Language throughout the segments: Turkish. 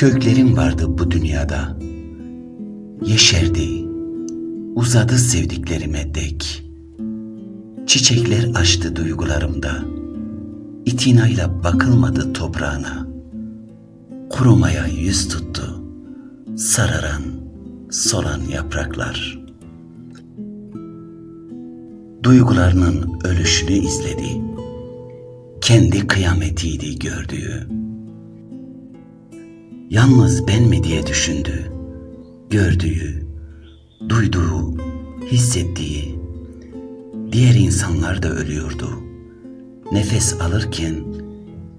Köklerim vardı bu dünyada. Yeşerdi, uzadı sevdiklerime dek. Çiçekler açtı duygularımda. İtinayla bakılmadı toprağına. Kurumaya yüz tuttu. Sararan, solan yapraklar. Duygularının ölüşünü izledi. Kendi kıyametiydi gördüğü. Yalnız ben mi diye düşündü. Gördüğü, duyduğu, hissettiği. Diğer insanlar da ölüyordu. Nefes alırken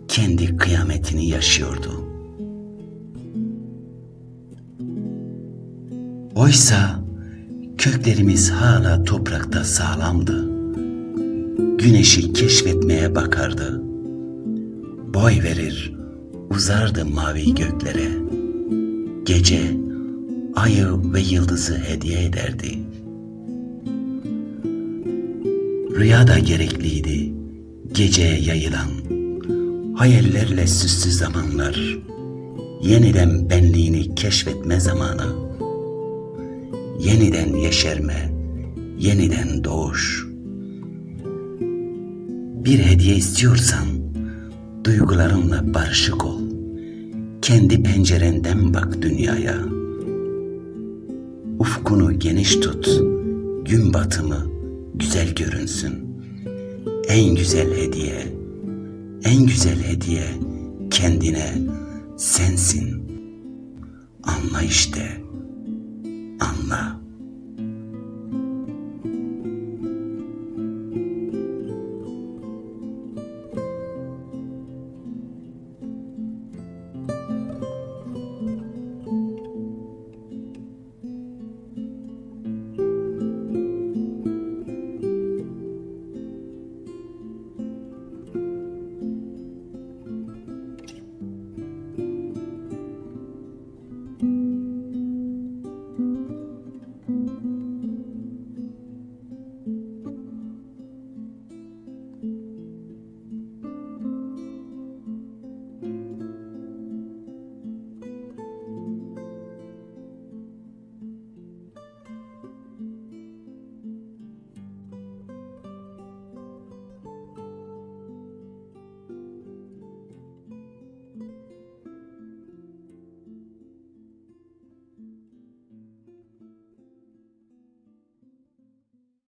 kendi kıyametini yaşıyordu. Oysa köklerimiz hala toprakta sağlamdı. Güneşi keşfetmeye bakardı. Boy verir, uzardı mavi göklere. Gece ayı ve yıldızı hediye ederdi. Rüya da gerekliydi geceye yayılan. Hayallerle süslü zamanlar. Yeniden benliğini keşfetme zamanı. Yeniden yeşerme, yeniden doğuş. Bir hediye istiyorsan duygularınla barışık ol. Kendi pencerenden bak dünyaya. Ufkunu geniş tut. Gün batımı güzel görünsün. En güzel hediye, en güzel hediye kendine sensin. Anla işte. Anla.